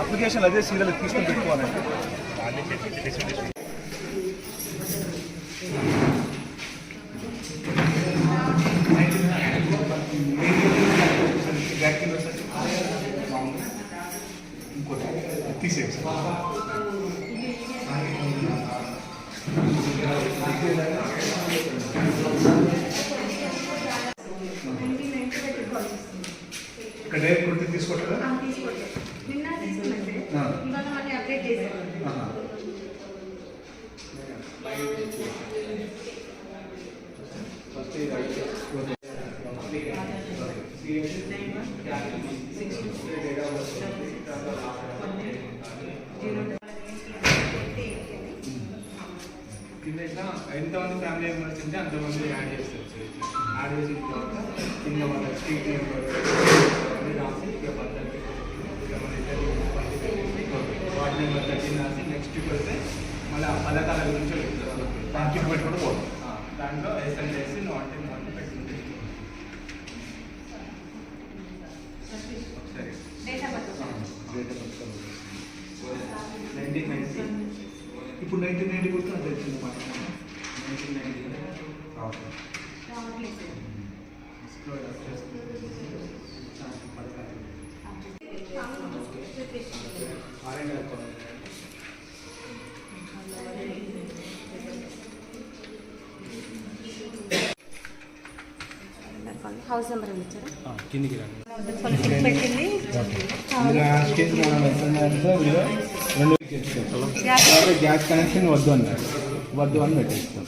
Application అదే serial తీసుకొని పెట్టుకోవాలండి ఇంకోటి తీసేయండి సార్ ఇక్కడ డైరెక్ట్ కొడితే తీసుకుంటారా నిన్న తీసుకున్నట్టే. ఇవాళ మళ్ళీ అప్డేట్. కింద ఇట్లా ఎంతమంది ఫ్యామిలీ మెంబర్స్ ఉంటే అంతమంది యాడ్ చేస్తారు. యాడ్ చేసిన తర్వాత కింద వాళ్ళ స్ట్రీట్ నెంబర్ రాసి ఇక పద్ధతి ఇక మన ఇద్దరు పది పెట్టేసి వార్డ్ నెంబర్ థర్టీన్ రాసి నెక్స్ట్ వెళ్తే మళ్ళీ ఆ పథకాల గురించి పెట్టుకుంటూ పోతాం దాంట్లో ఎస్ఎల్ చేసి అంటే నువ్వు అంటే పెట్టుకుంటే సరే date of birth nineteen ninety ఇప్పుడు నైన్టీన్ నైన్టీ కొడుతున్నా తెలిసింది మాట నైన్టీన్ నైన్టీ రావట్లేదు హౌస్ నెంబర్ ఇచ్చారా? కిందికి రండి. గ్యాస్ కనెక్షన్ వద్దు అన్నారు వద్దు అని పెట్టేస్తాం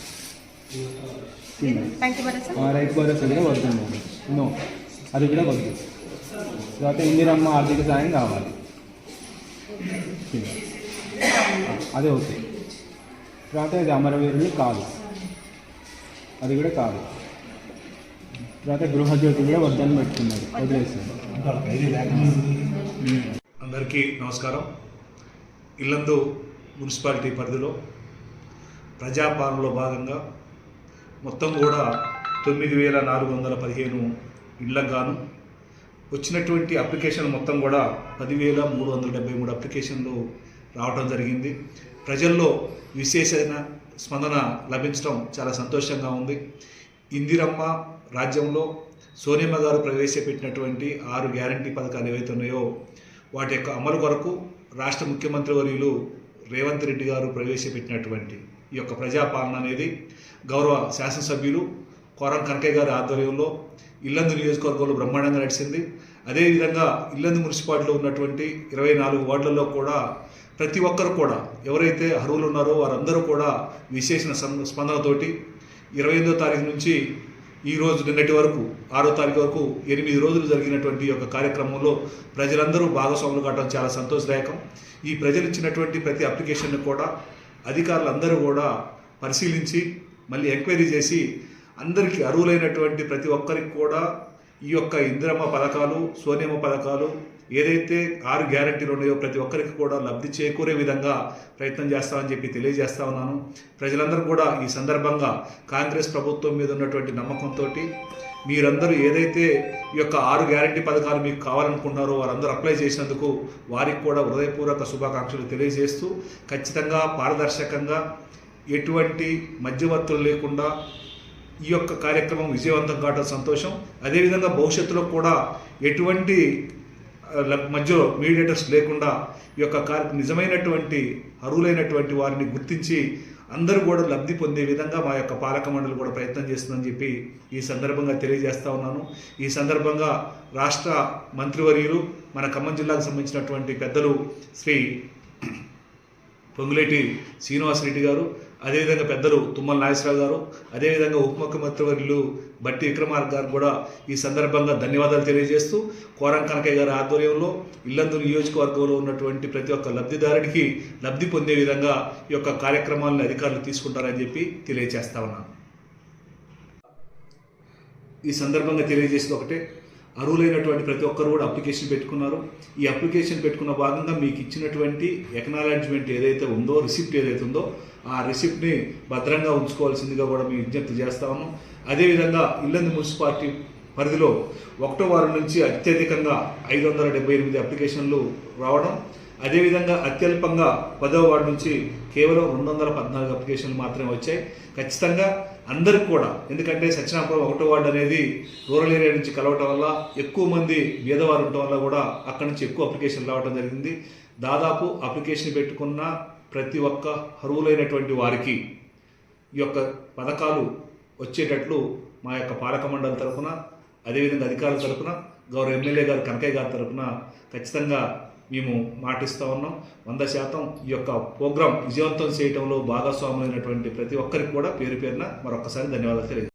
రైతు భరోసా కూడా వద్దు అన్నారు నో అది కూడా వద్దు. తర్వాత ఇందిరమ్మ ఆర్థిక సాయం కావాలి. అదే ఓకే. తర్వాత ఇది అమరవీరుని కాదు. అది కూడా కాదు. తర్వాత గృహజ్యోతి కూడా వద్దని పెట్టుకున్నాడు. వదిలేసారు అందరికీ నమస్కారం. ఇల్లందు మున్సిపాలిటీ పరిధిలో ప్రజాపాలనలో భాగంగా మొత్తం కూడా తొమ్మిది వేల నాలుగు వందల పదిహేను ఇళ్ళకు గాను వచ్చినటువంటి అప్లికేషన్ మొత్తం కూడా పదివేల మూడు వందల డెబ్బై మూడు అప్లికేషన్లు రావడం జరిగింది. ప్రజల్లో విశేషమైన స్పందన లభించడం చాలా సంతోషంగా ఉంది. ఇందిరమ్మ రాజ్యంలో సోనియమ్మ గారు ప్రవేశపెట్టినటువంటి ఆరు గ్యారంటీ పథకాలు ఏవైతే ఉన్నాయో వాటి యొక్క అమలు కొరకు రాష్ట్ర ముఖ్యమంత్రి వర్యులు రేవంత్ రెడ్డి గారు ప్రవేశపెట్టినటువంటి ఈ యొక్క ప్రజాపాలన అనేది గౌరవ శాసనసభ్యులు కోరం కనకయ్య గారి ఆధ్వర్యంలో ఇల్లందు నియోజకవర్గంలో బ్రహ్మాండంగా నడిచింది. అదేవిధంగా ఇల్లందు మున్సిపాలిటీలో ఉన్నటువంటి ఇరవై నాలుగు వార్డులలో కూడా ప్రతి ఒక్కరు కూడా ఎవరైతే అర్హులు ఉన్నారో వారందరూ కూడా విశేషణ స్పందనతోటి ఇరవై ఎనిమిదో తారీఖు నుంచి ఈ రోజు నిన్నటి వరకు ఆరో తారీఖు వరకు ఎనిమిది రోజులు జరిగినటువంటి ఒక యొక్క కార్యక్రమంలో ప్రజలందరూ భాగస్వాములు కావడం చాలా సంతోషదాయకం. ఈ ప్రజలు ఇచ్చినటువంటి ప్రతి అప్లికేషన్ను కూడా అధికారులందరూ కూడా పరిశీలించి మళ్ళీ ఎంక్వైరీ చేసి అందరికీ అర్హులైనటువంటి ప్రతి ఒక్కరికి కూడా ఈ యొక్క ఇందిరమ్మ పథకాలు సోనియమ్మ పథకాలు ఏదైతే ఆరు గ్యారంటీలు ఉన్నాయో ప్రతి ఒక్కరికి కూడా లబ్ధి చేకూరే విధంగా ప్రయత్నం చేస్తామని చెప్పి తెలియజేస్తా ఉన్నాను. ప్రజలందరూ కూడా ఈ సందర్భంగా కాంగ్రెస్ ప్రభుత్వం మీద ఉన్నటువంటి నమ్మకంతో మీరందరూ ఏదైతే ఈ యొక్క ఆరు గ్యారంటీ పథకాలు మీకు కావాలనుకున్నారో వారందరూ అప్లై చేసినందుకు వారికి కూడా హృదయపూర్వక శుభాకాంక్షలు తెలియజేస్తూ ఖచ్చితంగా పారదర్శకంగా ఎటువంటి మధ్యవర్తులు లేకుండా ఈ యొక్క కార్యక్రమం విజయవంతం కావడం సంతోషం. అదేవిధంగా భవిష్యత్తులో కూడా ఎటువంటి మధ్యలో మీడియేటర్స్ లేకుండా ఈ యొక్క కార్య నిజమైనటువంటి అర్హులైనటువంటి వారిని గుర్తించి అందరూ కూడా లబ్ధి పొందే విధంగా మా యొక్క పాలక మండలి కూడా ప్రయత్నం చేస్తుందని చెప్పి ఈ సందర్భంగా తెలియజేస్తా ఉన్నాను. ఈ సందర్భంగా రాష్ట్ర మంత్రివర్యులు మన ఖమ్మం జిల్లాకు సంబంధించినటువంటి పెద్దలు శ్రీ పొంగులేటి శ్రీనివాసరెడ్డి గారు అదేవిధంగా పెద్దలు తుమ్మల నాగేశ్వరరావు గారు అదేవిధంగా ఉప ముఖ్యమంత్రి వర్యులు బట్టి విక్రమార్క గారు కూడా ఈ సందర్భంగా ధన్యవాదాలు తెలియజేస్తూ కోరం కనకయ్య గారి ఆధ్వర్యంలో ఇల్లందు నియోజకవర్గంలో ఉన్నటువంటి ప్రతి ఒక్క లబ్ధిదారుడికి లబ్ధి పొందే విధంగా ఈ యొక్క కార్యక్రమాలను అధికారులు తీసుకుంటారని చెప్పి తెలియజేస్తా ఉన్నాను. ఈ సందర్భంగా తెలియజేసింది ఒకటే అర్హులైనటువంటి ప్రతి ఒక్కరు కూడా అప్లికేషన్ పెట్టుకున్నారు. ఈ అప్లికేషన్ పెట్టుకున్న భాగంగా మీకు ఇచ్చినటువంటి ఎకనాలజ్మెంట్ ఏదైతే ఉందో రిసిప్ట్ ఏదైతే ఉందో ఆ రిసిప్ట్ని భద్రంగా ఉంచుకోవాల్సిందిగా కూడా మేము విజ్ఞప్తి చేస్తా ఉన్నాం. అదేవిధంగా ఇల్లందు మున్సిపాలిటీ పరిధిలో ఒకటో వారం నుంచి అత్యధికంగా ఐదు వందల డెబ్బై ఎనిమిది అప్లికేషన్లు రావడం అదేవిధంగా అత్యల్పంగా పదో వార్డు నుంచి కేవలం రెండు వందల పద్నాలుగు అప్లికేషన్లు మాత్రమే వచ్చాయి. ఖచ్చితంగా అందరికి కూడా ఎందుకంటే సత్యనాపురం ఒకటో వార్డు అనేది రూరల్ ఏరియా నుంచి కలవటం వల్ల ఎక్కువ మంది బీదవారు ఉండటం వల్ల కూడా అక్కడి నుంచి ఎక్కువ అప్లికేషన్లు రావడం జరిగింది. దాదాపు అప్లికేషన్ పెట్టుకున్న ప్రతి ఒక్క అర్హులైనటువంటి వారికి ఈ యొక్క పథకాలు వచ్చేటట్లు మా యొక్క పాలక మండలి తరఫున అదేవిధంగా అధికారుల తరఫున గౌరవ ఎమ్మెల్యే గారు కనకయ్య గారి తరఫున ఖచ్చితంగా మేము మాటిస్తూ ఉన్నాం. వంద శాతం ఈ యొక్క ప్రోగ్రాం విజయవంతం చేయడంలో భాగస్వాములైనటువంటి ప్రతి ఒక్కరికి కూడా పేరు పేరున మరొకసారి ధన్యవాదాలు తెలియజేస్తాం